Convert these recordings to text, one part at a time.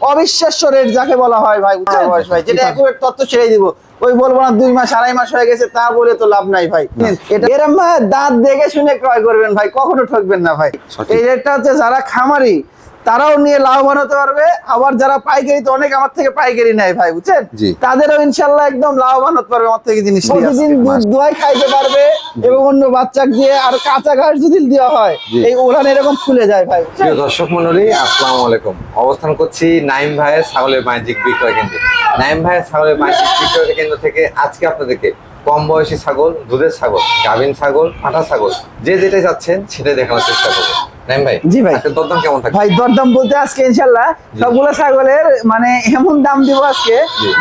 অবিশ্বাস্য রেট যাকে বলা হয় ভাই উচ্চ বয়স ভাই যেটা একুরেট তথ্য ছেড়ে দিব। ওই বলব না দুই মাস আড়াই মাস হয়ে গেছে তা বলে তো লাভ নাই ভাই। এটা এরম ভাই দাঁত দেখে শুনে ক্রয় করবেন ভাই কখনো ঠকবেন না ভাই। এই রেটটা হচ্ছে যারা খামারি তারাও নিয়ে লাভবান হতে পারবে। আবার যারা পাইকারি তো অনেক আমার থেকে পাইকারি নেয় ভাই বুঝছেন? তাদেরও ইনশাল্লাহ একদম লাভবান হতে পারবে আমার থেকে জিনিস। প্রতিদিন দুধ দোয়াই খাইতে পারবে এবং অন্য বাচ্চা দিয়ে আর কাঁচা ঘাস যদি দেওয়া হয় এই ওলান এরকম ফুলে যায় ভাই। দর্শক মন্ডলী আসসালামু আলাইকুম। অবস্থান করছি নাইম ভাইয়ের ছাগলের বাণিজ্যিক বিক্রয় কেন্দ্রে। নাইম ভাইয়ের ছাগলের বাণিজ্যিক বিক্রয় কেন্দ্র থেকে আজকে আপনাদেরকে কম বয়সী ছাগল দুধের ছাগল গাভিন ছাগল পাঠা ছাগল যে যেটাই যাচ্ছেন সেটাই দেখানোর চেষ্টা করব। ভাই জি ভাই। দরদাম কেমন থাকে ভাই দরদাম বলতে আজকে ইনশাল্লাহ সবগুলো ছাগলের মানে এমন দাম দিব আজকে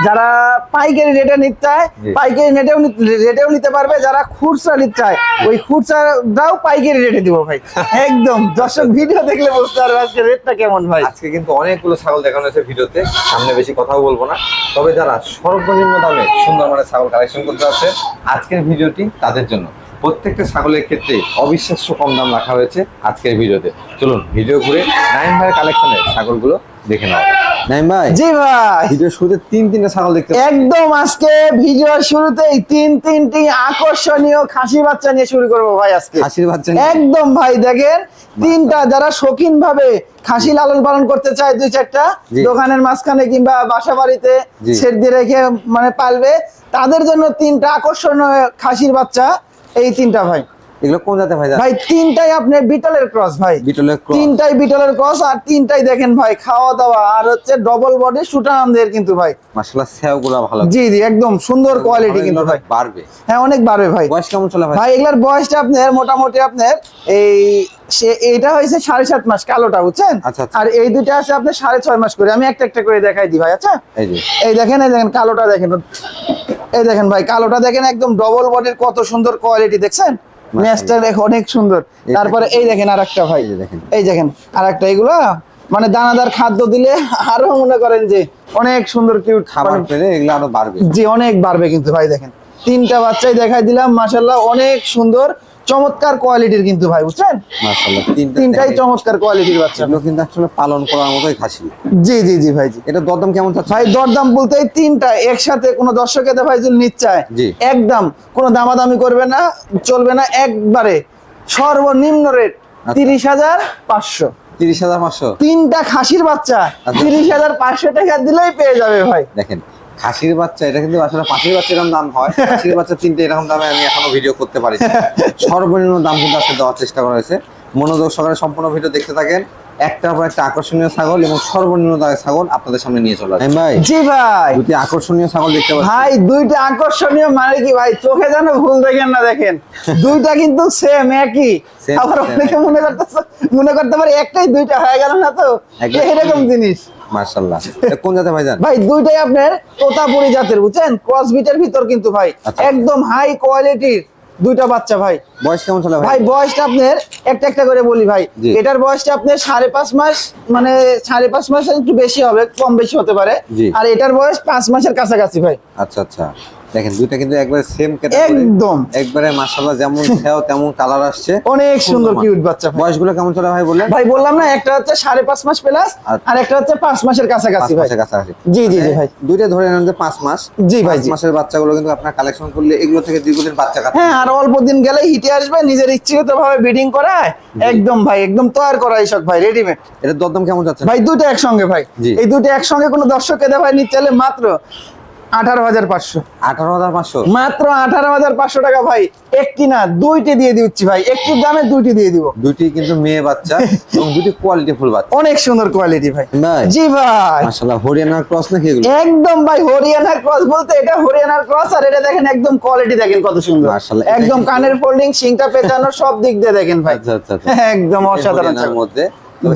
যারা পাইকারি রেটে নিতে চায় পাইকারি রেটেও রেটেও নিতে পারবে যারা খুচরা নিতে চায় ওই খুচরাটাও পাইকারি রেটে দিব ভাই। একদম দর্শক ভিডিও দেখলে বুঝতে পারবে আজকে রেটটা কেমন ভাই। আজকে কিন্তু অনেকগুলো ছাগল দেখানো হয়েছে ভিডিওতে সামনে বেশি কথাও বলব না। তবে যারা সর্বনিম্ন দামে সুন্দর মানের ছাগল কালেকশন করতে যাচ্ছে আজকের ভিডিওটি তাদের জন্য। প্রত্যেকটা ছাগলের ক্ষেত্রে অবিশ্বাস্য কম দাম রাখা হয়েছে আজকের ভিডিওতে চলুন ভিডিও ঘুরে নাইম ভাইয়ের কালেকশনের ছাগলগুলো দেখে নেওয়া। নাইম ভাই জি ভাই ভিডিও শুরুতে তিন তিনটা ছাগল দেখতে একদম আজকে ভিডিওর শুরুতেই তিন তিনটি আকর্ষণীয় খাসি বাচ্চা নিয়ে শুরু করব ভাই আজকে খাসির বাচ্চা নিয়ে- একদম ভাই দেখেন তিনটা যারা শৌখিন ভাবে খাসি লালন পালন করতে চায় দুই চারটা। দোকানের মাঝখানে কিংবা বাসা বাড়িতে। সেট দিয়ে রেখে মানে পালবে তাদের জন্য তিনটা আকর্ষণীয় খাসির বাচ্চা এই তিনটা ভাই। এগুলো কোন জাতে ভাই ভাই তিনটাই আপনার বিটলের ক্রস ভাই। বিটলের ক্রস। তিনটাই বিটলের ক্রস আর তিনটাই দেখেন ভাই খাওয়া দাওয়া আর হচ্ছে ডবল বডি কিন্তু ভাই। মাশাআল্লাহ সেওগুলো ভালো জি জি একদম সুন্দর কোয়ালিটি কিন্তু ভাই। বাড়বে। হ্যাঁ অনেক বাড়বে ভাই। বয়স কেমন চলে ভাই? ভাই এগুলার বয়সটা আপনার মোটামুটি আপনার এই সে এটা হয়েছে সাড়ে সাত মাস কালোটা বুঝছেন? আচ্ছা, আচ্ছা। আর এই দুইটা আছে আপনার সাড়ে ছয় মাস করে। আমি একটা একটা করে দেখাই দিই ভাই আচ্ছা? এই দেখেন এই দেখেন কালোটা দেখেন। এই দেখেন ভাই কালোটা দেখেন একদম ডবল বডির কত সুন্দর কোয়ালিটি দেখছেন? নেসটা দেখো অনেক সুন্দর। তারপরে এই দেখেন আর একটা ভাই। এই যে দেখেন। এই দেখেন আর একটা এগুলো মানে দানাদার খাদ্য দিলে আরও মনে করেন যে অনেক সুন্দর কিউট খাবার পেলে এগুলো আরও বাড়বে। জি অনেক বাড়বে কিন্তু ভাই দেখেন। তিনটা বাচ্চাই দেখাই দিলাম মাসাল্লাহ অনেক সুন্দর। চমৎকার কোয়ালিটির কিন্তু ভাই বুঝছেন তিনটাই চমৎকার কোয়ালিটির বাচ্চা। কিন্তু আসলে পালন করার মতোই খাসি। জি জি জি ভাই জি। এটা দরদাম কেমন চাচ্ছে ভাই দরদাম বলতে এই তিনটা একসাথে কোনো দর্শকের ভাই যদি নিচ্ছায়। একদম কোনো দামাদামি করবে না চলবে না একবারে সর্বনিম্ন রেট আচ্ছা। তিরিশ হাজার পাঁচশো। তিরিশ হাজার পাঁচশো? তিনটা খাসির বাচ্চা আচ্ছা। তিরিশ হাজার পাঁচশো টাকা দিলেই পেয়ে যাবে ভাই। দেখেন খাসির বাচ্চা এটা কিন্তু আসলে পাখির বাচ্চা এরকম দাম হয়। খাসির বাচ্চা তিনটে এরকম দামে আমি এখনও ভিডিও করতে পারি সর্বনিম্ন দাম কিন্তু আজকে দেওয়ার চেষ্টা করা হয়েছে। মনোযোগ সহকারে সম্পূর্ণ ভিডিও দেখতে থাকেন। একটার পর একটা আকর্ষণীয় ছাগল এবং সর্বনিম্ন দামের ছাগল আপনাদের সামনে নিয়ে চলে আসে ভাই। জি ভাই। দুটি আকর্ষণীয় ছাগল দেখতে পাচ্ছি। ভাই দুইটা আকর্ষণীয় মানে কি ভাই? চোখে যেন ভুল দেখেন না দেখেন। দুইটা কিন্তু সেম একই। আবার অনেকে মনে করতে মনে করতে পারে একটাই দুইটা হয়ে গেল না তো। এরকম জিনিস। কোন জাতের ভাই জান ভাই দুইটাই আপনার তোতাপুরি জাতের বুঝছেন? ক্রস বিটের ভিতর কিন্তু ভাই আচ্ছা। একদম হাই কোয়ালিটির দুইটা বাচ্চা ভাই। বয়স কেমন চলে ভাই? বয়সটা আপনার একটা একটা করে বলি ভাই। এটার বয়সটা আপনার সাড়ে পাঁচ মাস মানে সাড়ে পাঁচ মাস একটু বেশি হবে কম বেশি হতে পারে। আর এটার বয়স পাঁচ মাসের কাছাকাছি ভাই। আচ্ছা আচ্ছা। দেখেন দুইটা কিন্তু একবারে সেম একদম। একবারে মাশাআল্লাহ যেমন খেয়াও তেমন কালার আসছে। অনেক সুন্দর কিউট বাচ্চা বয়সগুলো কেমন চলে ভাই বললেন? ভাই বললাম না একটা হচ্ছে সাড়ে পাঁচ মাস প্লাস। আর একটা হচ্ছে পাঁচ মাসের পাঁচ কাছাকাছি ভাই কাছাকাছি। জি, জি, জি, ভাই। দুইটা ধরে নেন যে পাঁচ মাস। জি, ভাই, মাসের বাচ্চাগুলো কিন্তু আপনার কালেকশন করলে এগুলো থেকে দীর্ঘদিন বাচ্চা হ্যাঁ আর অল্প দিন গেলে হিটে আসবে নিজের ইচ্ছাকৃত ভাবে ব্রিডিং করায় একদম ভাই একদম তৈরি করা এইসব ভাই রেডিমেড এটার দরদাম কেমন যাচ্ছে? ভাই দুটো একসঙ্গে ভাই। এই দুটো একসঙ্গে কোনো দর্শক এদের ভাই নিতে চাইলে মাত্র আঠারো হাজার পাঁচশো। আঠারো হাজার পাঁচশো? মাত্র আঠারো হাজার পাঁচশো টাকা ভাই। একটি না দুইটি দিয়ে দিচ্ছি ভাই। একটির দামে দুইটি দিয়ে দিব। দুইটি কিন্তু মেয়ে বাচ্চা এবং দুটি কোয়ালিটি ফুল বাচ্চা। অনেক সুন্দর কোয়ালিটি ভাই। ভাই জি ভাই। মাশাআল্লাহ হরিয়ানার ক্রস নাকি এগুলো? একদম ভাই হরিয়ানার ক্রস বলতে এটা হরিয়ানার ক্রস আর এটা দেখেন একদম কোয়ালিটি দেখেন কত সুন্দর। মাশাআল্লাহ, একদম কানের ফোল্ডিং সিংটা পেঁচানো সব দিক দিয়ে দেখেন ভাই। আচ্ছা আচ্ছা আচ্ছা। একদম অসাধারণ মধ্যে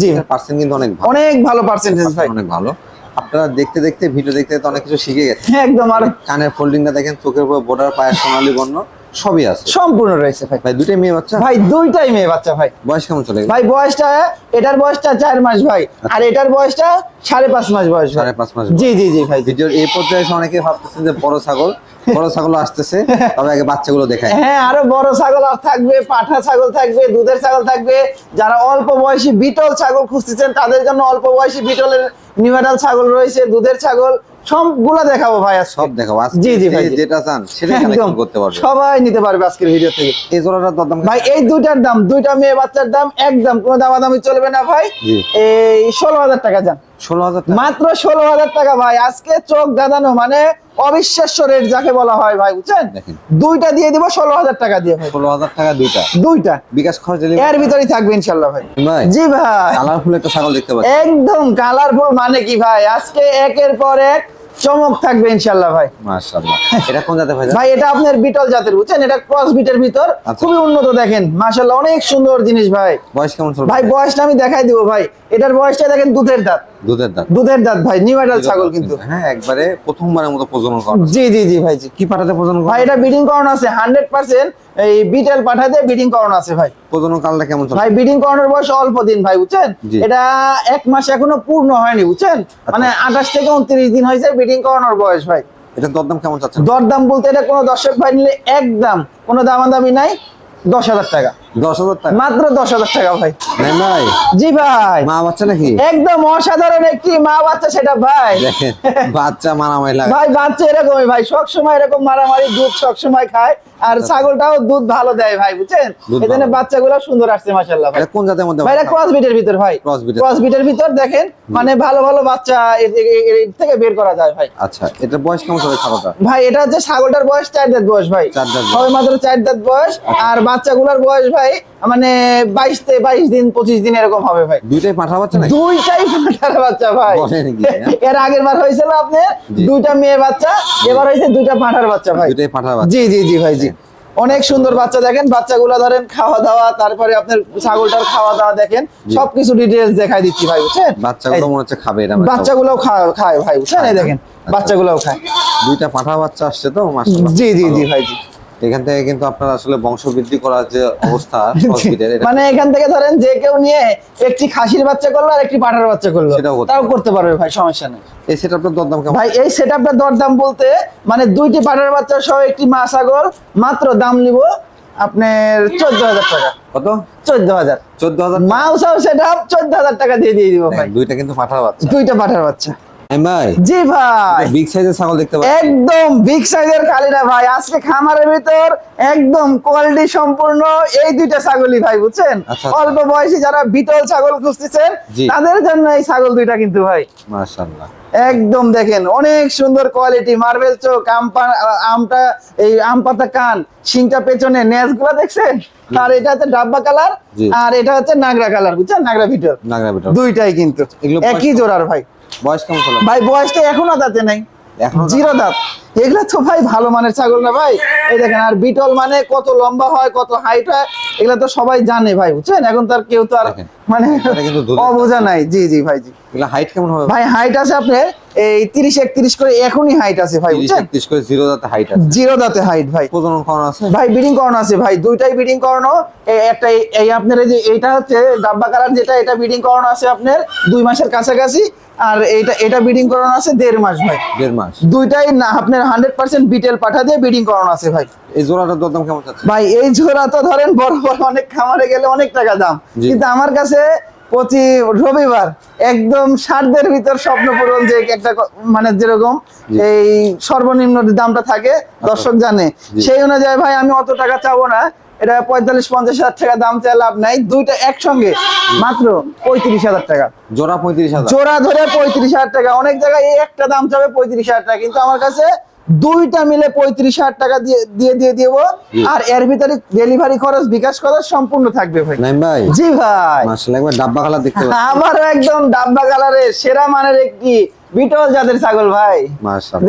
জি। পার্সেন্ট কিন্তু অনেক ভালো। অনেক ভালো পার্সেন্টেজ ভাই। অনেক ভালো। আপনারা দেখতে দেখতে ভিডিও দেখতে দেখতে অনেক কিছু শিখে গেছে একদম আর কানের ফোল্ডিংটা দেখেন চোখের উপর বোর্ডার পায়ের সোনালি বর্ণ। সবই আছে। সম্পূর্ণ রয়েছে ভাই। ভাই দুটাই মেয়ে বাচ্চা? ভাই দুইটাই মেয়ে বাচ্চা ভাই। বয়স কেমন চলে ভাই বয়সটা এটার বয়সটা চার মাস ভাই। আর এটার বয়সটা সাড়ে পাঁচ মাস বয়স সাড়ে পাঁচ মাস জি জি জি ভাই। ভিডিওর এই পর্যায়ে অনেকে ভাবতেছেন যে বড় ছাগল বড় ছাগল আসতেছে তবে আগে বাচ্চাগুলো দেখায় হ্যাঁ আরও বড় ছাগল থাকবে পাঠা ছাগল থাকবে দুধের ছাগল থাকবে। যারা অল্প বয়সী বিটল ছাগল খুঁজতেছেন তাদের জন্য অল্প বয়সী বিটলের নিউমেরাল ছাগল রয়েছে দুধের ছাগল। সবগুলা দেখাবো ভাই সব দেখাবো জি, জি ভাই, যেটা চান সেটা একদম। কালেকশন করতে পারবে। সবাই নিতে পারবে আজকের ভিডিও থেকে। এই জোড়াটার দাম ভাই এই দুইটার দাম দুইটা মেয়ে বাচ্চার দাম একদম কোনো দামাদামি চলবে না ভাই। এই ষোলো হাজার টাকা যান ষোলো হাজার মাত্র ষোলো হাজার টাকা ভাই। আজকে চোখ দাদানো মানে অবিশ্বাস্য রেট যাকে বলা হয় ভাই বুঝছেন? দেখেন। দুইটা দিয়ে দিব ষোলো হাজার টাকা দিয়ে ভাই। ষোলো হাজার টাকা দুইটা। দুইটা। বিকাশ খরচ এর ভিতরেই থাকবে ইনশাল্লাহ ভাই। ভাই জি ভাই। কালারফুল একটা ছাগল দেখতে পাচ্ছি। একদম কালারফুল মানে কি ভাই? আজকে একের পর এক চমক থাকবে ইনশাল্লাহ ভাই। মাশাআল্লাহ। এটা কোন জাতের ভাই? ভাই এটা আপনার বিটল জাতের বুঝছেন? এটা ক্রস বিটের ভিতর। আচ্ছা। খুবই উন্নত দেখেন। মাশাল্লাহ অনেক সুন্দর জিনিস ভাই। বয়স কেমন চলবে? ভাই বয়সটা আমি দেখাই দিব ভাই। এটার বয়সটা দেখেন দুধের দাঁত। দুধের দাঁত। দুধের দাঁত ভাই নিউমেটাল ছাগল কিন্তু। হ্যাঁ একবারে প্রথমবারের মতো প্রজনন করা জি জি জি ভাই জি। কি পাঠাতে প্রজনন করা ভাই এটা বিডিং করানো আছে। হান্ড্রেড পার্সেন্ট এই বিটেল পাঠাতে বিডিং করানো আছে ভাই। প্রজনন কালটা কেমন ভাই বিডিং করানোর বয়স অল্প দিন ভাই বুঝছেন? এটা এক মাস এখনও পূর্ণ হয়নি বুঝছেন? মানে আঠাশ থেকে উনত্রিশ দিন হয়েছে বিডিং করানোর বয়স ভাই। এটা দরদাম কেমন চাচ্ছেন? দরদাম বলতে এটা কোনো দর্শক ভাই নিলে একদম কোনো দামাদামি নাই দশ হাজার টাকা। দশ হাজার টাকা। মাত্র দশ হাজার টাকা ভাই। ভাই জি ভাই। মা বাচ্চা নাকি? একদম অসাধারণ একটি মা বাচ্চা সেটা ভাই। বাচ্চা মারামারি লাগে। ভাই বাচ্চা এরকমই ভাই। সব সময় এরকম মারামারি দুধ সব সময় খায়। আর ছাগলটাও দুধ ভালো দেয় ভাই বুঝছেন? ভালো। বাচ্চাগুলো সুন্দর আসছে মাশাআল্লাহ ভাই। কোন জাতের মধ্যে ভাই এটা ক্রস বিটের ভিতর ভাই। ক্রস বিটের ভিতর দেখেন মানে ভালো ভালো বাচ্চা এর- থেকে বের করা যায় ভাই। আচ্ছা এটা বয়স কেমন ছাগলটা? ভাই এটা হচ্ছে ছাগলটার বয়স চার দাঁত বয়স ভাই। চার দাঁত মাত্র চার দাঁত বয়স আর বাচ্চাগুলোর বয়স ভাই মানে বাইশ বাইশ দিন পঁচিশ দিন এরকম হবে ভাই। দুইটাই পাঠা বাচ্চা দুইটাই পাঠার বাচ্চা ভাই। হ্যাঁ? এর আগের বার হয়েছিল আপনার দুইটা মেয়ে বাচ্চা এবার হয়েছে দুইটা পাঠার বাচ্চা ভাই। দুইটাই পাঠা জি জি জি ভাই জি। অনেক সুন্দর বাচ্চা দেখেন বাচ্চাগুলো ধরেন খাওয়া দাওয়া তারপরে আপনার ছাগলটার খাওয়া দাওয়া দেখেন সবকিছু ডিটেলস দেখাই দিচ্ছি ভাই বুঝছেন? বাচ্চাগুলো মনে হচ্ছে খাবে এটা বাচ্চাগুলোও খায় খায় ভাই বুঝছেন? এই দেখেন আচ্ছা। বাচ্চাগুলোও খায়। দুইটা পাঠা বাচ্চা আসছে তো মাশাআল্লাহ জি জি জি ভাই জি। এখান থেকে কিন্তু আপনার আসলে বংশ বৃদ্ধি করার যে অবস্থা মানে এখান থেকে ধরেন যে কেউ নিয়ে একটি খাসির বাচ্চা করল আর একটি পাঠার বাচ্চা করল। তাও করতে পারবে ভাই সমস্যা নেই। এই সেটআপটার দরদাম কেমন? ভাই এই সেটআপটা দরদাম বলতে মানে দুইটি পাঠার বাচ্চা সহ একটি মা ছাগল মাত্র দাম নিব আপনার চোদ্দ হাজার টাকা। কত? চোদ্দ হাজার চোদ্দ হাজার মাউসাও সেটআপ চোদ্দ হাজার টাকা দিয়ে দিয়ে দিব ভাই। দুইটা কিন্তু পাঠা বাচ্চা। দুইটা পাঠার বাচ্চা। ভাই জি ভাই। বিগ সাইজের ছাগল দেখতে পাচ্ছি। একদম বিগ সাইজের কালিনা ভাই। আজকে খামারের ভিতর একদম কোয়ালিটি সম্পূর্ণ এই দুইটা ছাগলই ভাই বুঝছেন? আচ্ছা। অল্প বয়সী যারা বিটল ছাগল খুঁজতেছেন তাদের জন্য এই ছাগল দুইটা কিন্তু ভাই। মাশাআল্লাহ। একদম দেখেন অনেক সুন্দর কোয়ালিটি। মার্বেল চোখ আমপা আমটা এই আম পাতা কান শিংটা পেছনে নেজগুলা দেখছেন আর এটা হচ্ছে ডাব্বা কালার আর এটা হচ্ছে নাগরা কালার বুঝছেন? নাগরা ভিতর নাগরা বেটা দুইটাই কিন্তু। একই জোড়ার ভাই। বয়স কেমন চলে? ভাই বয়সটা এখনও দাঁতে নাই। এখনও জিরো দাঁত। এগুলা তো ভাই ভালো মানের ছাগল না ভাই? এই দেখেন আর বিটল মানে কত লম্বা হয় কত হাইট হয় এগুলা তো সবাই জানে ভাই বুঝছেন? এখন তো আর কেউ তো আর মানে অবোঝা নাই। জি জি ভাই জি। এগুলো হাইট কেমন হবে? ভাই হাইট আছে আপনার এই তিরিশ একত্রিশ করে এখনই হাইট আছে ভাই 30 বুঝছেন? 31 করে জিরো দাঁতে হাইট আছে। জিরো দাঁতে হাইট ভাই। প্রজনন করানো আছে? ভাই বিডিং করানো আছে ভাই। দুইটাই করানো। এই একটা এই- আপনার এই যে এইটা হচ্ছে ডাব্বা কালার যেটা এটা বিডিং করানো আছে আপনার দুই মাসের কাছাকাছি। আর এইটা এটা বিডিং করানো আছে দেড় মাস ভাই। দেড় মাস। দুইটাই না আপনার হান্ড্রেড পার্সেন্ট বিটেল পাঠা দিয়ে বিডিং করানো আছে ভাই। এই জোড়াটার দরদাম কেমন ভাই এই জোড়া তো ধরেন বড় বড় অনেক খামারে গেলে অনেক টাকা দাম। কিন্তু আমার কাছে প্রতি রবিবার একদম ষাটদের ভিতর স্বপ্ন পূরণ যে একটা মানে যেরকম এই সর্বনিম্ন দামটা থাকে দর্শক জানে। সেই অনুযায়ী ভাই আমি অত টাকা চাবো না। এটা পঁয়তাল্লিশ পঞ্চাশ হাজার টাকা দাম চাই লাভ নাই। দুইটা একসঙ্গে মাত্র পঁয়ত্রিশ হাজার টাকা। জোড়া পঁয়ত্রিশ হাজার। জোড়া ধরে পঁয়ত্রিশ হাজার টাকা। অনেক জায়গায় এই একটা দাম চাবে পঁয়ত্রিশ হাজার টাকা। কিন্তু আমার কাছে দুইটা মিলে পঁয়ত্রিশ হাজার টাকা দিয়ে দিয়ে দিয়ে দিব। আর এর ভিতরে ডেলিভারি খরচ বিকাশ খরচ সম্পূর্ণ থাকবে ভাই। ভাই জি ভাই। ডাব্বা কালার দেখতে আমারও একদম ডাব্বা কালারের সেরা মানের একটি বিটল ছাগল ভাই।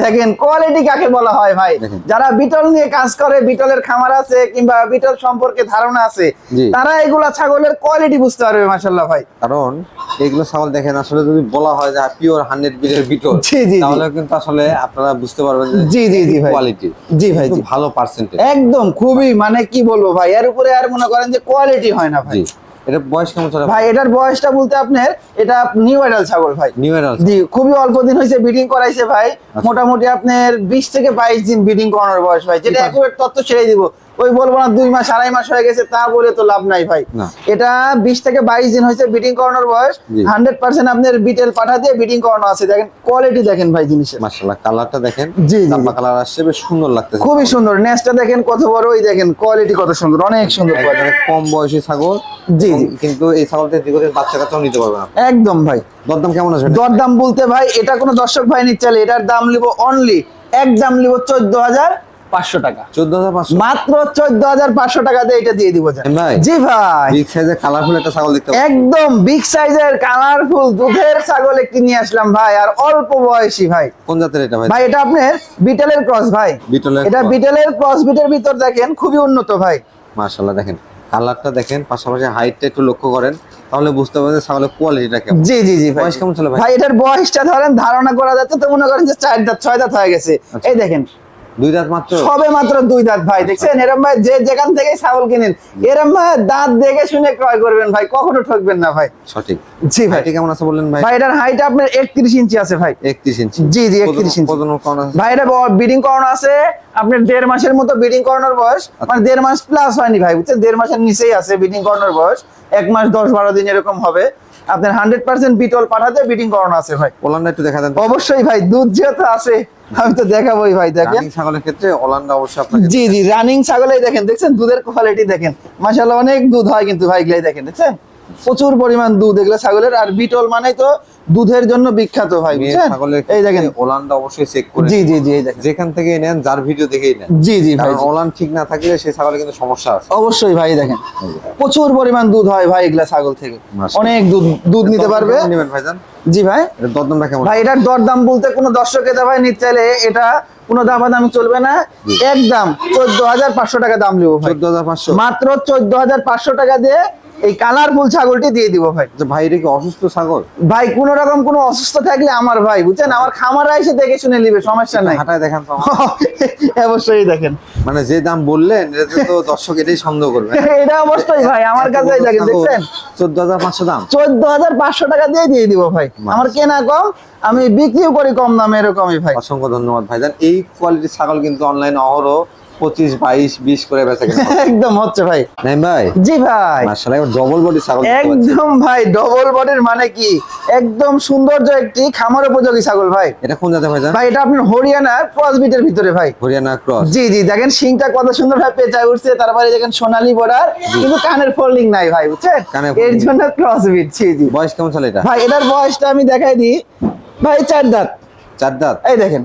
দেখেন কোয়ালিটি কাকে বলা হয় ভাই? যারা বিটল নিয়ে কাজ করে বিটলের খামার আছে কিংবা বিটল সম্পর্কে ধারণা আছে তারা এগুলা ছাগলের কোয়ালিটি বুঝতে পারবে ভাই। কারণ এগুলো ছাগল দেখেন আসলে যদি বলা হয় যে পিওর হান্ড্রেড বিটের বিটল। তাহলে কিন্তু আসলে আপনারা বুঝতে পারবেন যে জি, জি, জি, ভাই। কোয়ালিটি জি ভাই, জি। ভালো পার্সেন্টেজ একদম খুবই মানে কি বলব ভাই এর উপরে আর মনে করেন যে কোয়ালিটি হয় না ভাই। এটা বয়স কেমন চলে ভাই এটার বয়সটা বলতে আপনার এটা নিউ এডাল ছাগল ভাই। নিউ এডাল জি খুবই অল্প দিন হয়েছে ব্রিডিং করাইছে ভাই। মোটামুটি আপনার বিশ থেকে বাইশ দিন ব্রিডিং করানোর বয়স ভাই। যেটা আছে। তথ্য ছেড়ে দিব। ওই বলব না দুই মাস আড়াই মাস হয়ে গেছে তা বলে তো লাভ নাই ভাই। এটা বিশ থেকে বাইশ দিন হয়েছে বিটিং করানোর বয়স। হান্ড্রেড পার্সেন্ট আপনার বিটেল পাঠা দিয়ে ব্রিডিং করানো আছে। দেখেন কোয়ালিটি দেখেন ভাই জিনিসের। মাশাআল্লাহ কালারটা দেখেন। জি। কালার আসছে বেশ সুন্দর লাগতেছে। খুবই সুন্দর। নেসটা দেখেন কত বড় ওই দেখেন কোয়ালিটি কত সুন্দর অনেক সুন্দর। কম বয়সী ছাগল। জি। কিন্তু এই ছাগলটা দিগরের বাচ্চা কাচ্চাও নিতে পারবে না। একদম ভাই। দরদাম কেমন আছে দরদাম বলতে ভাই এটা কোনো দর্শক ভাই নিচ্ছে এটার দাম লিব অনলি এক দাম লিব চোদ্দ হাজার পাঁচশো টাকা। চোদ্দ হাজার পাঁচশো? মাত্র চোদ্দ হাজার পাঁচশো টাকা দিয়ে এটা দিয়ে দিব। ভাই? জি ভাই। বিগ সাইজের কালারফুল একটা ছাগল দেখতে একদম বিগ সাইজের কালারফুল দুধের ছাগল একটি নিয়ে আসলাম ভাই আর অল্প বয়সী ভাই। কোন জাতের এটা ভাই? ভাই এটা আপনার বিটেলের ক্রস ভাই। বিটলের এটা বিটেলের ক্রস বিটের ভিতর দেখেন খুবই উন্নত ভাই। মাশাআল্লাহ দেখেন। কালারটা দেখেন পাশাপাশি হাইটটা একটু লক্ষ্য করেন তাহলে বুঝতে পারবেন ছাগলের কোয়ালিটিটা কেমন। জি জি জি ভাই। বয়স কেমন ছিল ভাই? ভাই এটার বয়সটা ধরেন ধারণা করা যাচ্ছে তো মনে করেন যে চার দাঁত ছয় দাঁত হয়ে গেছে। আচ্ছা। এই দেখেন দুই দাঁত মাত্র? সবে মাত্র দুই দাঁত ভাই দেখছেন? এরম ভাই যে যেখান থেকে ছাগল কিনেন এরম ভাই দাঁত দেখে শুনে ক্রয় করবেন ভাই কখনো ঠকবেন না ভাই। সঠিক। জি ভাই। কেমন আছে বললেন ভাই? ভাই এটার হাইট আপনার একত্রিশ ইঞ্চি আছে ভাই। একত্রিশ ইঞ্চি। জি, জি, 31 ইঞ্চি। প্রজনন করানো আছে? ভাই এটা করানো আছে। আপনার দেড় মাসের মতো বিডিং করানোর বয়স। মানে দেড় মাস প্লাস হয়নি ভাই বুঝছেন? দেড় মাসের নিচেই আছে বিডিং করানোর বয়স। এক মাস দশ বারো দিন এরকম হবে। আপনার হান্ড্রেড পার্সেন্ট বিটল পাঠাতে বিডিং করানো আছে ভাই। ওলান্ডা একটু দেখা দেন। অবশ্যই ভাই দুধ যেহেতু আছে আমি তো দেখাবোই ভাই দেখেন। ছাগলের ক্ষেত্রে অলান্ডা অবশ্যই আপনাকে জি জি রানিং ছাগলেই দেখেন দেখছেন? দুধের কোয়ালিটি দেখেন। মাশাআল্লাহ অনেক দুধ হয় কিন্তু ভাই দেখেন দেখছেন? প্রচুর পরিমাণ দুধ এগুলো ছাগলের আর বিটল মানে তো দুধের জন্য বিখ্যাত ভাই বুঝছেন? এই দেখেন। ওলান্ডা অবশ্যই চেক করে জি জি জি এই দেখেন। যেখান থেকে নেন যার ভিডিও দেখেই নেন। জি জি ভাই ওলান ঠিক না থাকলে সেই ছাগলে কিন্তু সমস্যা আছে। অবশ্যই ভাই দেখেন। প্রচুর পরিমাণ দুধ হয় ভাই এগুলা ছাগল থেকে। অনেক দুধ দুধ নিতে পারবে। নেবেন ভাইজান? জি ভাই। দরদামটা কেমন? ভাই এটার দরদাম বলতে কোনো দর্শক এটা ভাই নিতে চাইলে এটা কোনো দামাদামি চলবে না। একদম চোদ্দ হাজার পাঁচশো টাকা দাম ভাই। চোদ্দ হাজার পাঁচশো। মাত্র চোদ্দ হাজার পাঁচশো টাকা দিয়ে এই কালারফুল ছাগলটি দিয়ে দিব ভাই। আচ্ছা, ভাই এটা কি অসুস্থ ছাগল? ভাই কোন রকম কোনো অসুস্থ থাকলে আমার ভাই বুঝছেন? আমার খামারে এসে দেখে শুনে নিবে সমস্যা নাই। হাঁটায় দেখান তো অবশ্যই দেখেন। মানে যে দাম বললেন এটাতে তো দর্শক এটাই সন্দেহ করবে। এটা অবশ্যই ভাই আমার কাছে দেখেন দেখছেন? চোদ্দ হাজার পাঁচশো দাম। চোদ্দ হাজার পাঁচশো টাকা দিয়ে দিয়ে দিব ভাই। আমার কেনা কম আমি বিক্রিও করি কম দামে এরকমই ভাই। অসংখ্য ধন্যবাদ ভাইজান। এই কোয়ালিটির ছাগল কিন্তু অনলাইন অহরহ পঁচিশ বাইশ বিশ করে বেচা কেনা একদম হচ্ছে ভাই। নাই ভাই জি ভাই। মার্শাল ডবল বডি ছাগল একদম ভাই ডবল বডির মানে কি? একদম সৌন্দর্য একটি খামার উপযোগী ছাগল ভাই। এটা কোন জাতের ভাইজান? ভাই এটা আপনার হরিয়ানার ক্রস বিটের ভিতরে ভাই। হরিয়ানা ক্রস। জি জি দেখেন শিংটা কত সুন্দর ভাবে পেঁচায় উঠছে তারপরে দেখেন সোনালী বর্ডার কিন্তু কানের ফোল্ডিং নাই ভাই বুঝছেন? এর জন্য ক্রস বিট জি জি। বয়স কেমন চলে এটা? ভাই এটার বয়সটা আমি দেখাই দিই। ভাই চার দাঁত। চার দাঁত? এই দেখেন।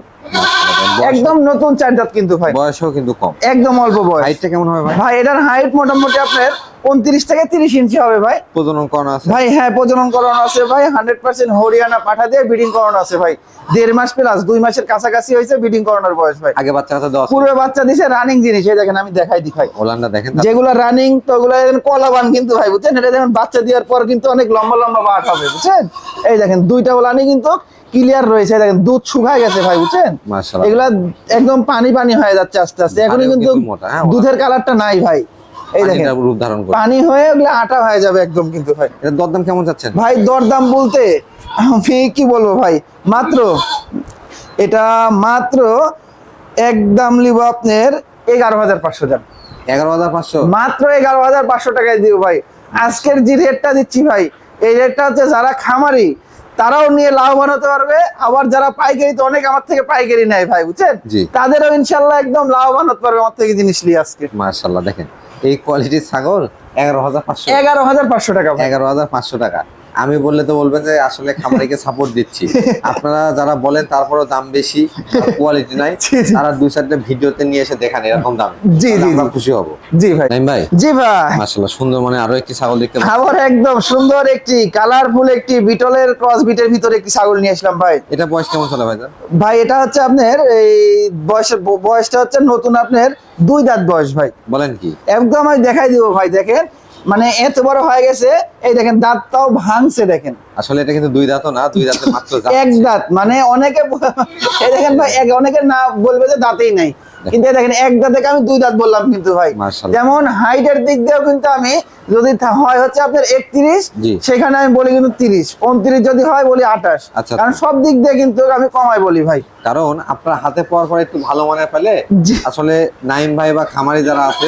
একদম নতুন চার দাঁত কিন্তু ভাই। বয়সও কিন্তু কম। একদম অল্প বয়স। হাইটটা কেমন হবে ভাই? ভাই এটার হাইট মোটামুটি আপনার উনত্রিশ থেকে তিরিশ ইঞ্চি হবে ভাই। প্রজনন করানো আছে? ভাই হ্যাঁ প্রজনন করানো আছে ভাই। হান্ড্রেড পার্সেন্ট হরিয়ানা পাঠা দিয়ে ব্রিডিং করানো আছে ভাই। দেড় মাস প্লাস দুই মাসের কাছাকাছি হয়েছে ব্রিডিং করানোর বয়স ভাই। আগে বাচ্চা দেওয়া আছে। পূর্বে বাচ্চা দিছে রানিং জিনিস। এই দেখেন আমি দেখাই দিই ভাই। ওলান্ডা দেখেন যেগুলো রানিং তো ওগুলো দেখেন কলাবান কিন্তু ভাই বুঝছেন? এটা দেখেন বাচ্চা দেওয়ার পর কিন্তু অনেক লম্বা লম্বা বাট হবে বুঝছেন? এই দেখেন দুইটা ওলানি কিন্তু ক্লিয়ার রয়েছে দেখেন দুধ শুকায় গেছে ভাই বুঝছেন। এগুলা একদম পানি পানি হয়ে যাচ্ছে আস্তে আস্তে। এখনই কিন্তু হ্যাঁ। দুধের কালারটা নাই ভাই। এই দেখেন পানিটা রূপ ধারণ করে পানি হয়ে ওগুলো আটা হয়ে যাবে একদম কিন্তু ভাই। এটা দরদাম কেমন যাচ্ছেন ভাই দরদাম বলতে কি বলব ভাই? মাত্র এটা মাত্র একদম লিব আপনার এগারো হাজার পাঁচশো দাম এগারো হাজার পাঁচশো? মাত্র এগারো হাজার পাঁচশো টাকায় দিও ভাই। আজকের যে রেটটা দিচ্ছি ভাই এই রেটটা হচ্ছে যারা খামারি তারাও নিয়ে লাভবান হতে পারবে। আবার যারা পাইকারি তো অনেক আমার থেকে পাইকারি নেয় ভাই বুঝছেন? জি। তাদেরও ইনশাল্লাহ একদম লাভবান হতে পারবে আমার থেকে জিনিস নিয়ে আজকে। মার্শাল্লাহ দেখেন এই কোয়ালিটির ছাগল এগারো হাজার পাঁচশো। এগারো হাজার পাঁচশো টাকা এগারো হাজার পাঁচশো টাকা। আমি বললে তো বলবেন যে আসলে খামারিকে সাপোর্ট দিচ্ছি। আপনারা যারা বলেন তারপরেও দাম বেশি কোয়ালিটি নাই। তারা দুই চারটা ভিডিওতে নিয়ে এসে দেখান এরকম দাম। জি, জি, আমরা খুশি হব। জি ভাই। ভাই? জি ভাই। মাশাআল্লাহ সুন্দর মানে আরও একটি ছাগল দেখতে। আবার একদম সুন্দর একটি কালারফুল একটি বিটলের ক্রস বিটের ভিতরে একটি ছাগল নিয়ে আসলাম ভাই। এটা বয়স কেমন চলে ভাই? ভাই এটা হচ্ছে আপনার এই বয়সের বয়সটা হচ্ছে নতুন আপনার দুই দাঁত বয়স ভাই। বলেন কি? একদম আমি দেখাই দিব ভাই দেখেন। মানে এত বড় হয়ে গেছে এই দেখেন দাঁতটাও ভাঙছে দেখেন। আসলে এটা কিন্তু দুই দাঁত না দুই দাঁতে মাত্র এক দাঁত মানে অনেকে এই দেখেন ভাই এক অনেকে না বলবে যে দাঁতেই নাই। কিন্তু দেখেন এক দাঁত থেকে আমি দুই দাঁত বললাম কিন্তু ভাই। যেমন হাইটের দিক দিয়েও কিন্তু আমি যদি হয় হচ্ছে আপনার একত্রিশ সেখানে আমি বলি কিন্তু তিরিশ। উনত্রিশ যদি হয় বলি আঠাশ। আচ্ছা, কারণ আচ্ছা। সব দিক দিয়ে কিন্তু আমি কমাই বলি ভাই। কারণ আপনার হাতে পাওয়ার পরে একটু ভালো মানে পেলে আসলে নাইম ভাই বা খামারি যারা আছে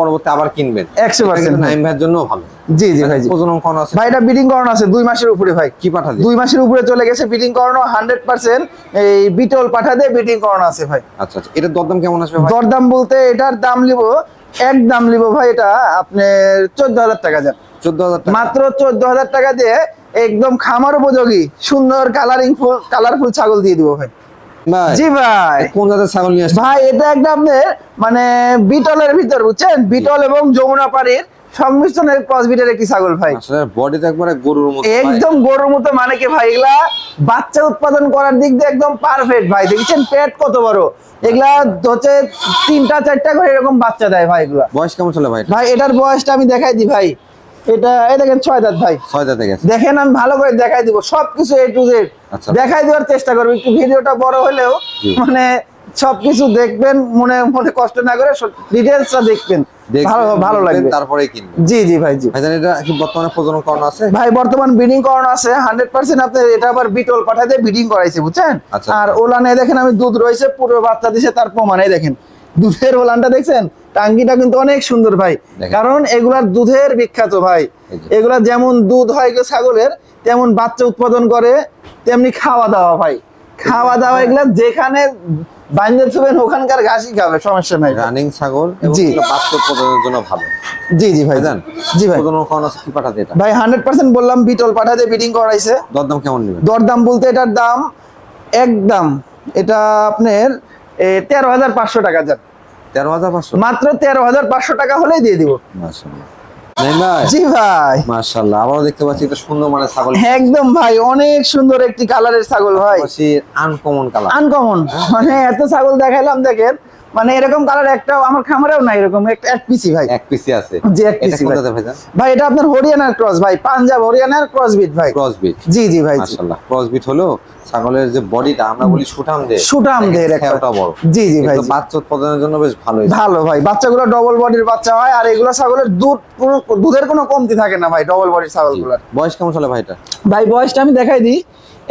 পরবর্তী আবার কিনবেন। 100% এটা নাইম ভাইয়ের জন্য ভালো। জি জি ভাই জি। প্রজনন কোন আছে। ভাই এটা বিডিং করানো আছে দুই মাসের উপরে ভাই। কি পাঠা দুই মাসের উপরে চলে গেছে বিডিং করানো হান্ড্রেড পার্সেন্ট এই বিটল পাঠা দিয়ে বিডিং করানো আছে ভাই। আচ্ছা আচ্ছা। এটার দরদাম কেমন আসবে দরদাম বলতে এটার দাম লিব এক দাম লিব ভাই এটা আপনার চোদ্দ হাজার টাকা যান। চোদ্দ হাজার মাত্র চোদ্দ হাজার টাকা দিয়ে একদম খামার উপযোগী সুন্দর কালারিং ফুল কালারফুল ছাগল দিয়ে দিব ভাই। জি ভাই। কোন জাতের ছাগল নিয়ে ভাই এটা একটা আপনার মানে বিটলের ভিতর বুঝছেন? বিটল এবং যমুনা পাড়ির সংমিশ্রণের ক্রস বিটের একটি ছাগল ভাই? আসলে বডি তো একবারে গরুর মতো একদম গরুর মতো মানে কি ভাই এগুলা বাচ্চা উৎপাদন করার দিক দিয়ে একদম পারফেক্ট ভাই। দেখছেন পেট কত বড়? এগুলা হচ্ছে তিনটা চারটা করে এরকম বাচ্চা দেয় ভাই এগুলা। বয়স কেমন চলে ভাই? ভাই এটার বয়সটা আমি দেখাই দিই ভাই। এটা এই দেখেন ছয় দাঁত ভাই। ছয় দাঁতে গেছে। দেখেন আমি ভালো করে দেখাই দিব সবকিছু এ টু জেড। দেখাই দেওয়ার চেষ্টা করব একটু ভিডিওটা বড় হলেও মানে সবকিছু দেখবেন মনে মনে কষ্ট না করে ডিটেলসটা দেখবেন। ভালো ভালো লাগবে। তারপরেই কিনবেন। জি জি ভাই জি। ভাই এটা কি বর্তমানে প্রজনন করানো আছে? ভাই বর্তমান বিডিং করানো আছে। হান্ড্রেড পার্সেন্ট আপনার এটা আবার বিটল পাঠাতে বিডিং করাইছে বুঝছেন? আচ্ছা। আর ওলানে দেখেন আমি দুধ রয়েছে পুরো বাচ্চা দিছে তার প্রমাণে দেখেন। দুধের ওলানটা দেখছেন? টাঙ্গিটা কিন্তু অনেক সুন্দর ভাই। কারণ এগুলার দুধের বিখ্যাত ভাই। এগুলা যেমন দুধ হয় ছাগলের তেমন বাচ্চা উৎপাদন করে তেমনি খাওয়া দাওয়া ভাই। খাওয়া দাওয়া এগুলা যেখানে বান্ধব থুবেন ওখানকার ঘাসই খাবে সমস্যা নাই। রানিং ছাগল জি। বাচ্চা প্রজননের জন্য ভালো। জি জি ভাই। ভাইজান জি ভাই। প্রজনন করানো কি পাঠাতে এটা? ভাই হান্ড্রেড পার্সেন্ট বললাম বিটল পাঠাতে বিডিং করাইছে। দরদাম কেমন নেবেন? দরদাম বলতে এটার দাম একদম এটা আপনার তেরো হাজার পাঁচশো টাকা যান তেরো হাজার পাঁচশো? মাত্র তেরো হাজার পাঁচশো টাকা হলেই দিয়ে দিব। ভাই জি ভাই। আবারও দেখতে পাচ্ছি এটা সুন্দর মানে ছাগল। একদম ভাই অনেক সুন্দর একটি কালারের ছাগল ভাই। আনকমন কালার আনকমন মানে এত ছাগল দেখাইলাম দেখেন মানে এরকম কালার একটাও আমার খামারেও নাই এরকম একটা এক পিসি ভাই। এক পিসি আছে। জি এক পিসি ভাই। এটা আপনার হরিয়ানার ক্রস ভাই পাঞ্জাব হরিয়ানার ক্রস বিট ভাই। ক্রস বিট জি জি ভাই জি। মাশাল্লাহ ক্রস বিট হলো ছাগলের যে বডিটা আমরা বলি সুঠাম দে সুঠাম দেহের একটা। বড়। জি জি ভাই বাচ্চা উৎপাদনের জন্য বেশ ভালোই। ভালো ভাই বাচ্চাগুলো ডবল বডির বাচ্চা হয় আর এগুলো ছাগলের দুধ কোনো দুধের কোনো কমতি থাকে না ভাই ডবল বডির ছাগলগুলোর। বয়স কেমন চলে ভাই এটা? ভাই বয়সটা আমি দেখাই দিই।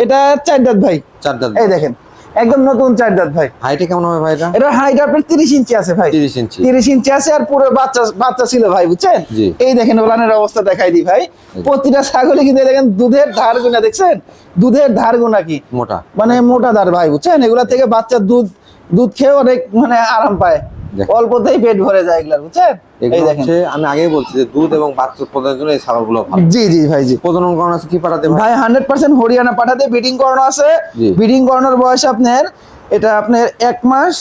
এটা চার দাঁত ভাই। চার দাঁত। এই দেখেন একদম নতুন চার দাঁত ভাই। হাইটে কেমন হবে ভাই এটা হাইট আপনার তিরিশ ইঞ্চি আছে ভাই। তিরিশ ইঞ্চি। তিরিশ ইঞ্চি আছে আর পুরো বাচ্চা বাচ্চা ছিল ভাই বুঝছেন। এই দেখেন ওলানের অবস্থা দেখাই দিই ভাই। প্রতিটা ছাগলে কিন্তু দেখেন দুধের ধার গুনা দেখছেন? দুধের ধার গুনা কি? মোটা। মানে মোটা ধার ভাই বুঝছেন? এগুলা থেকে বাচ্চা দুধ দুধ খেয়ে অনেক মানে আরাম পায়। অল্পতেই পেট ভরে যায় এগুলার বুঝছেন? এই এগুলো দেখেন। আমি আগেই বলছি যে দুধ এবং বাচ্চা উৎপাদনের জন্য এই ছাগলগুলো ভালো। জি জি ভাই জি। প্রজনন করানো আছে কি পাঠাতে ভাই ভাই হান্ড্রেড পার্সেন্ট হরিয়ানা পাঠাতে বিডিং করানো আছে। বিডিং করানোর বয়স আপনার এটা আপনার এক মাস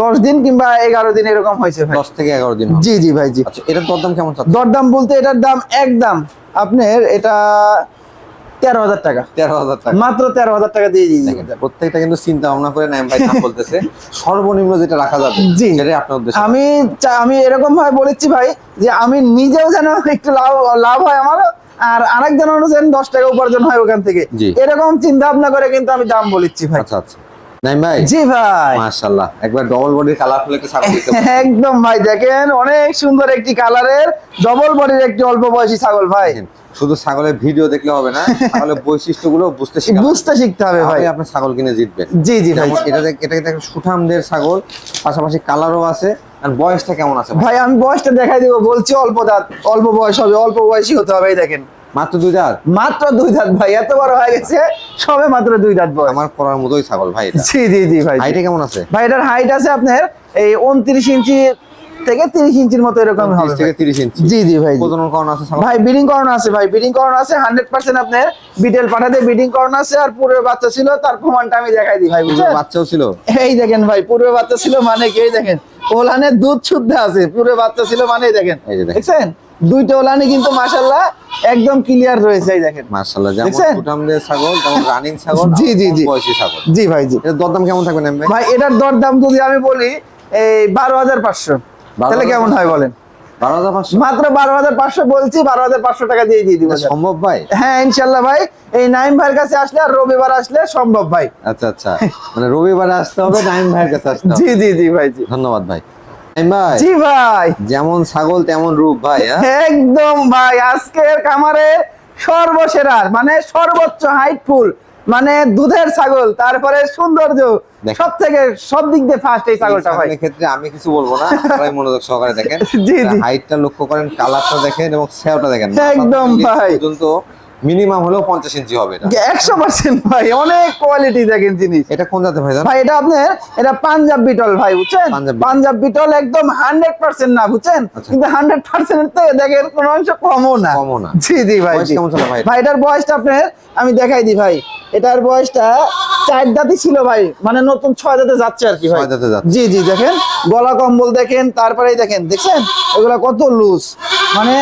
দশ দিন কিংবা এগারো দিন এরকম হয়েছে ভাই। দশ থেকে এগারো দিন জি জি ভাই জি। আচ্ছা এটার দরদাম কেমন দরদাম বলতে এটার দাম একদম। আপনার এটা তেরো হাজার টাকা। তেরো হাজার টাকা। মাত্র তেরো হাজার টাকা দিয়ে প্রত্যেকটা কিন্তু চিন্তা ভাবনা করে নাইম ভাই দাম বলতেছে। সর্বনিম্ন যেটা রাখা যাবে জি। সেটাই আপনার উদ্দেশ্য। আমি আমি এরকম ভাবে বলেছি ভাই যে আমি নিজেও যেন একটু লাভ লাভ হয় আমার আর আরেকজন যেন দশ টাকা উপার্জন হয় ওখান থেকে। এরকম চিন্তা ভাবনা করে কিন্তু আমি দাম বলেছি ভাই। আচ্ছা আচ্ছা। নাইম ভাই? জি ভাই। মাশাআল্লাহ একবার ডবল বডির কালারফুল একটা ছাগল দেখতে একদম ভাই দেখেন অনেক সুন্দর একটি কালারের ডবল বডির একটি অল্প বয়সী ছাগল ভাই। শুধু ছাগলের ভিডিও দেখলে হবে না ছাগলের বৈশিষ্ট্যগুলো বুঝতে শিখতে বুঝতে শিখতে হবে ভাই। আপনি আপনার ছাগল কিনে জিতবেন। জি জি ভাই। এটা এটা কিন্তু সুঠামদের ছাগল পাশাপাশি কালারও আছে আর বয়সটা কেমন আছে? ভাই? আমি বয়সটা দেখাই দিব বলছি অল্প দাঁত অল্প বয়স হবে অল্প বয়সী হতে হবে দেখেন। মাত্র দুই দাঁত? মাত্র দুই দাঁত ভাই এত বড় হয়ে গেছে সবে মাত্র দুই দাঁত বয়স। আমার পড়ার মতোই ছাগল ভাই জি জি জি ভাই। হাইটে কেমন আছে? ভাই এটার হাইট আছে আপনার এই উনত্রিশ ইঞ্চি থেকে তিরিশ ইঞ্চির মতো এরকম হবে থেকে ভাই। 30 ইঞ্চি। জি জি ভাই জি। করানো আছে ভাই ব্রিডিং করানো আছে ভাই ব্রিডিং করানো আছে হান্ড্রেড পার্সেন্ট আপনার বিটেল পাঠাতে ব্রিডিং করানো আছে আর পুরো বাচ্চা ছিল তার প্রমাণটা আমি দেখাই দিই ভাই বুঝছেন? বাচ্চাও ছিল। এই দেখেন ভাই পুরো বাচ্চা ছিল মানে কি দেখেন ওলানে দুধ শুদ্ধ আছে পুরো বাচ্চা ছিল মানে দেখেন। দেখছেন? দুইটা ওলানে কিন্তু মাশাল্লাহ একদম ক্লিয়ার রয়েছে এই দেখেন। মাশাআল্লাহ যেমন ছাগল যেমন রানিং ছাগল জি, জি, জি। বয়সী ছাগল। জি ভাই জি। এর দরদাম কেমন থাকবে ভাই? ভাই এটার দরদাম যদি আমি বলি এই বারো হাজার পাঁচশো। তাহলে কেমন হয় বলেন? বারো হাজার পাঁচশো। মাত্র বারো হাজার পাঁচশো বলছি বারো হাজার পাঁচশো টাকা দিয়ে দিয়ে সম্ভব ভাই? হ্যাঁ ইনশাল্লাহ ভাই। এই নাইম ভাইয়ের কাছে আসলে আর রবিবার আসলে সম্ভব ভাই। আচ্ছা আচ্ছা। মানে রবিবারে আসতে হবে নাইম ভাইয়ের কাছে আসতে হবে। জি জি জি ভাই জি। ধন্যবাদ ভাই। ভাই জি ভাই। যেমন ছাগল তেমন রূপ ভাই হ্যাঁ? একদম ভাই আজকের খামারে সর্বসেরা মানে সর্বোচ্চ হাইটফুল মানে দুধের ছাগল তারপরে সৌন্দর্য। সব থেকে সব দিক দিয়ে ফার্স্ট এই ছাগলটা হয় ক্ষেত্রে আমি কিছু বলব না আপনারাই মনোযোগ সহকারে দেখেন জি, জি। হাইটটা লক্ষ্য করেন কালারটা দেখেন এবং সেওটা দেখেন একদম ভাই। পর্যন্ত মিনিমাম হলেও পঞ্চাশ ইঞ্চি হবে এটা একশো পার্সেন্ট ভাই অনেক কোয়ালিটি দেখেন জিনিস এটা কোন জাতের ভাই ভাই এটা আপনার এটা পাঞ্জাব বিটল ভাই বুঝছেন পাঞ্জাব বিটল। একদম হান্ড্রেড পার্সেন্ট না বুঝছেন আচ্ছা। কিন্তু হান্ড্রেড পার্সেন্ট থেকে দেখেন কোনো অংশ কমও না কমও না। জি জি ভাই ভাই? ভাই এটার বয়সটা আপনার আমি দেখাই দিই ভাই এটার বয়সটা চার দাঁতই ছিল ভাই মানে নতুন ছয় দাঁতে যাচ্ছে আর কি ভাই দাঁতে। জি জি দেখেন গলা কম্বল দেখেন তারপরে এই দেখেন দেখছেন এগুলা কত লুজ মানে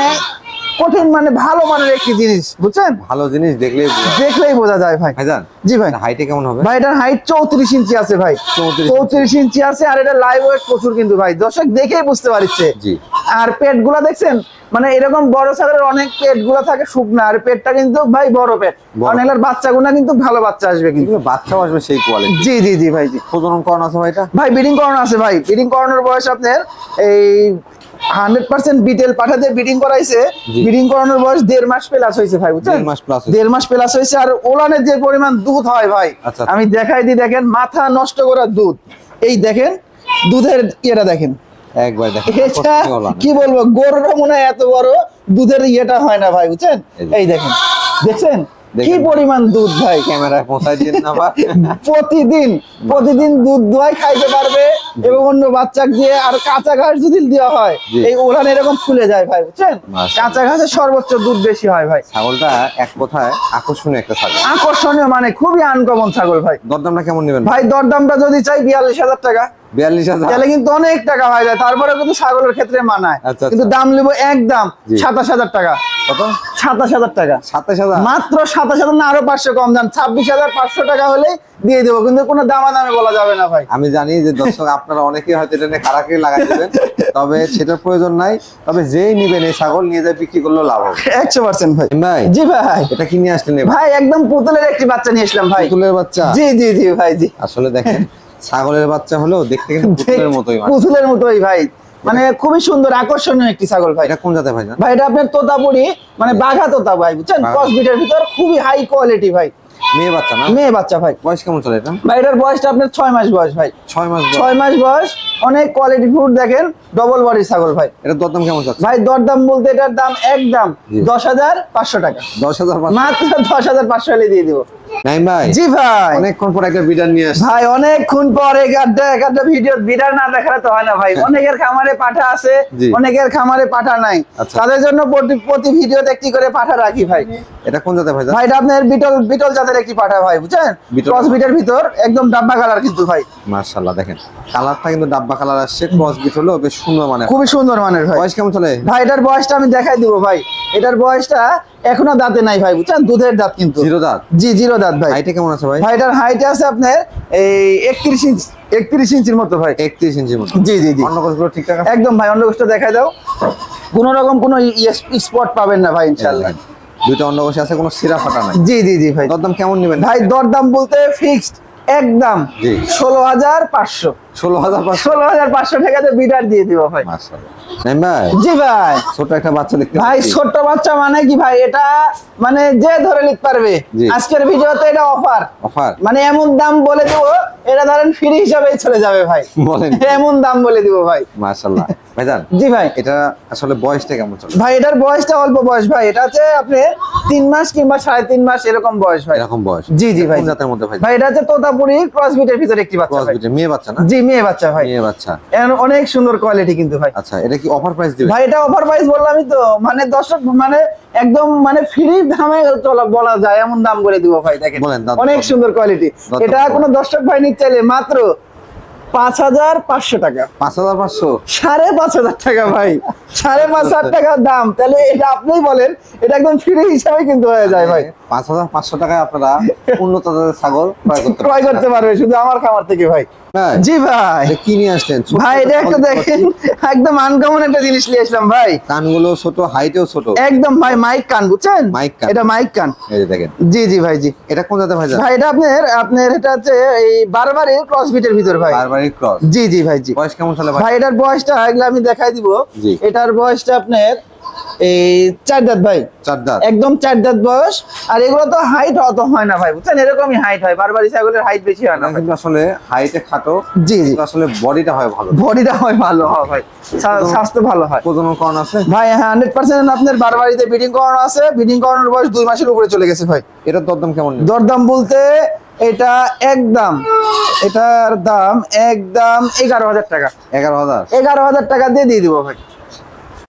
কঠিন মানে ভালো মানের একটি জিনিস বুঝছেন? ভালো জিনিস দেখলেই দেখলেই বোঝা যায় ভাই। ভাই জান জি ভাই। হাইটে কেমন হবে? ভাই এটার হাইট চৌত্রিশ ইঞ্চি আছে ভাই। 34 চৌত্রিশ ইঞ্চি আছে আর এটা লাইভ ওয়েট প্রচুর কিন্তু ভাই। দর্শক দেখেই বুঝতে পারছে। জি। আর পেটগুলা দেখছেন? মানে এরকম বড় ছাগলের অনেক পেটগুলা থাকে শুকনা আর পেটটা কিন্তু ভাই বড় পেট। অনেকের বাচ্চা গুলা কিন্তু ভালো বাচ্চা আসবে কিন্তু। বাচ্চাও আসবে সেই কোয়ালিটি জি জি জি ভাই জি। প্রজনন করানো আছে ভাই এটা? ভাই ব্রিডিং করানো আছে ভাই। ব্রিডিং করানোর বয়স আপনার এই হান্ড্রেড পার্সেন্ট বিটেল পাঠাতে ব্রিডিং করাইছে। জি। ব্রিডিং করানোর বয়স দেড় মাস প্লাস হয়েছে ভাই বুঝছেন? দেড় মাস প্লাস হয়েছে। আর ওলানের যে পরিমাণ দুধ হয় ভাই আচ্ছা। আমি দেখাই দিই দেখেন মাথা নষ্ট করার দুধ। এই দেখেন দুধের ইয়েটা দেখেন। একবার। কি বলব গরুর মনে হয় এত বড় দুধের ইয়েটা হয় না ভাই বুঝছেন? এই দেখেন। দেখছেন? কি। পরিমাণ দুধ ভাই? ক্যামেরায় পৌঁছাই দিন না প্রতিদিন প্রতিদিন দুধ দোয়াই খাইতে পারবে। এবং অন্য বাচ্চা দিয়ে আর কাঁচা ঘাস যদি দেওয়া হয়। এই ওলান এরকম ফুলে যায় ভাই বুঝছেন? কাঁচা ঘাসে সর্বোচ্চ দুধ বেশি হয় ভাই। ছাগলটা এক কোথায় আকর্ষণীয় একটা ছাগল। আকর্ষণীয় মানে খুবই আনকমন ছাগল ভাই। দরদামটা কেমন নেবেন? ভাই দরদামটা যদি চাই বিয়াল্লিশ হাজার টাকা। বিয়াল্লিশ হাজার। তাহলে কিন্তু অনেক টাকা হয়ে যায়। তারপরে কিন্তু ছাগলের ক্ষেত্রে মানায়। আচ্ছা, কিন্তু আচ্ছা। দাম নিব একদম সাতাশ হাজার টাকা। কত? সাতাশ হাজার টাকা। সাতাশ হাজার? মাত্র সাতাশ হাজার না আরও পাঁচশো কম দাম। ছাব্বিশ হাজার পাঁচশো টাকা হলেই দিয়ে দেবো। কিন্তু কোনো দামা দামে বলা যাবে না ভাই। আমি জানি যে দর্শক আপনারা অনেকেই হয়তো এটা নিয়ে কারাকারি লাগাই দেবেন। তবে সেটার প্রয়োজন নাই। তবে যেই নিবেন এই ছাগল নিয়ে যায় বিক্রি করলেও লাভ হবে। একশো পার্সেন্ট ভাই। ভাই জি ভাই এটা কি নিয়ে আসলেন ভাই একদম পুতুলের একটি বাচ্চা নিয়ে আসলাম ভাই। পুতুলের বাচ্চা? জি জি জি ভাই জি। আসলে দেখেন ছাগলের বাচ্চা হলেও দেখতে কিন্তু পুতুলের মতোই। পুতুলের মতোই ভাই। মানে খুবই সুন্দর আকর্ষণীয় একটি ছাগল ভাই। এটা কোন জাতের ভাই ভাই এটা আপনার তোতাপুরি মানে বাঘা তোতা ভাই বুঝছেন। ক্রস ভিতর খুবই হাই কোয়ালিটি ভাই। মেয়ে বাচ্চা না? মেয়ে বাচ্চা ভাই। বয়স কেমন চলে এটা? ভাই এটার বয়সটা আপনার ছয় মাস বয়স ভাই। ছয় মাস। ছয় মাস বয়স অনেক কোয়ালিটি ফুড দেখেন ডবল বডি ছাগল ভাই। এটার দরদাম কেমন যাচ্ছে? ভাই দরদাম বলতে এটার দাম একদম। দশ হাজার পাঁচশো টাকা। দশ হাজার। মাত্র দশ হাজার পাঁচশো হলে দিয়ে দিব। নাইম ভাই জি ভাই। অনেকক্ষণ পর একটা বিডার নিয়ে আসছে। ভাই অনেকক্ষণ পর এগারটা এগারটা ভিডিও বিটার না দেখালে তো হয় না ভাই। অনেকের খামারে পাঠা আছে অনেকের খামারে পাঠা নাই। তাদের জন্য প্রতি প্রতি ভিডিওতে একটি করে পাঠা রাখি ভাই। এটা কোন জাতের ভাই ভাই এটা আপনার বিটল বিটল জাতের একটি পাঠা ভাই বুঝছেন? ক্রস বিটের ভিতর একদম ডাব্বা কালার কিন্তু ভাই। দেখেন। কালারটা কিন্তু ডাব্বা কালার আসছে ক্রস বিট হলো বেশ সুন্দর মানে খুবই সুন্দর মানের ভাই। বয়স কেমন চলে? ভাই এটার বয়সটা আমি দেখাই দিব ভাই। এটার বয়সটা এখনও দাঁতে নাই ভাই বুঝছেন? দুধের দাঁত কিন্তু। জিরো দাঁত? জি জিরো দাঁত ভাই। হাইটে কেমন আছে ভাই? ভাই এটার হাইট আছে আপনার এই একত্রিশ ইঞ্চি একত্রিশ ইঞ্চির মতো ভাই। একত্রিশ ইঞ্চির মতো। জি জি জি। অন্য কোষগুলো ঠিকঠাক আছে? একদম ভাই অন্য গোষ্ঠ দেখাই দাও। কোন রকম কোনো স্পট পাবেন না ভাই ইনশাল্লাহ দুইটা অন্য কোষে আছে কোনো সিরা ফাটা নাই। জি জি জি ভাই। দরদাম কেমন নেবেন? ভাই দরদাম বলতে ফিক্সড একদম জি। ষোলো হাজার পাঁচশো। ষোলো হাজার পাঁচশো। ষোলো হাজার পাঁচশো টাকাতে বিডার দিয়ে দিব ভাই। নাইম ভাই? জি ভাই। ছোট একটা বাচ্চা দেখতে ভাই পাচ্ছি। বাচ্চা মানে কি ভাই? এটা মানে যে ধরে নিতে পারবে। আজকের ভিডিওতে এটা অফার। অফার? মানে এমন দাম বলে দেবো এটা ধরেন ফ্রি হিসাবেই চলে যাবে ভাই। বলেন। এমন দাম বলে দিব ভাই। মাশাআল্লাহ। ভাইজান জি ভাই। এটা আসলে বয়সটা কেমন চলে? ভাই এটার বয়সটা অল্প বয়স ভাই। এটা হচ্ছে আপনি তিন মাস কিংবা সাড়ে তিন মাস এরকম বয়স ভাই। এরকম বয়স। জি, জি, ভাই। জাতের মধ্যে ভাই? ভাই এটা হচ্ছে তোতাপুরি ক্রস বিটের ভিতরে একটি বাচ্চা মেয়ে বাচ্চা না? জি মেয়ে বাচ্চা ভাই। মেয়ে বাচ্চা। অনেক সুন্দর কোয়ালিটি কিন্তু ভাই। আচ্ছা এটা কি অফার প্রাইস দিবে ভাই এটা অফার প্রাইস বললামই তো। মানে দর্শক মানে একদম মানে ফ্রি দামে চলা বলা যায় এমন দাম বলে দিব ভাই দেখেন। অনেক সুন্দর কোয়ালিটি এটা কোনো দর্শক ভাই নিতে চাইলে মাত্র পাঁচ হাজার পাঁচশো টাকা। পাঁচ হাজার পাঁচশো? সাড়ে পাঁচ হাজার টাকা ভাই। সাড়ে পাঁচ হাজার টাকার দাম। তাহলে এটা আপনিই বলেন এটা একদম ফ্রি হিসাবে কিন্তু হয়ে যায় ভাই। পাঁচ হাজার পাঁচশো টাকায় আপনারা উন্নত ছাগল ক্রয় করতে পারবে শুধু আমার খামার থেকে ভাই, জি ভাই। কি নিয়ে আসলেন? ভাই এটা একটা দেখেন একদম আনকমন একটা জিনিস নিয়ে আসলাম ভাই। কানগুলো ছোট হাইটেও ছোট। একদম ভাই মাইক কান বুঝছেন? মাইক কান। এটা মাইক কান। এই দেখেন। জি জি ভাই জি। এটা কোন জাতের ভাইজান? ভাই এটা আপনার আপনার এটা হচ্ছে এই বারবারই ক্রস বিটের ভিতর ভাই। বারবারই ক্রস জি জি ভাই জি। বয়স কেমন চলে ভাই? ভাই এটার বয়সটা এগুলো আমি দেখাই দিব। এটার বয়সটা আপনার এই চার দাঁত ভাই। চার দাঁত। একদম চার দাঁত বয়স। আর এগুলো তো হাইট অত হয় না ভাই বুঝছেন? এরকমই হাইট হয়। বারবারই ছাগলের হাইট বেশি হয় না কিন্তু আসলে হাইটে খাটো। জি জি। আসলে বডিটা হয় ভালো। বডিটা হয় ভালো হয় ভাই। স্বা- স্বাস্থ্য ভালো হয়। প্রজনন করণ আছে। ভাই হান্ড্রেড পার্সেন্ট আপনার বারবারিতে বিডিং করানো আছে। বিডিং করানোর বয়স দুই মাসের উপরে চলে গেছে ভাই। এটার দরদাম কেমন দরদাম বলতে এটা একদম এটার দাম একদম এগারো হাজার টাকা। এগারো হাজার। এগারো হাজার টাকা দিয়ে দিয়ে দিব ভাই।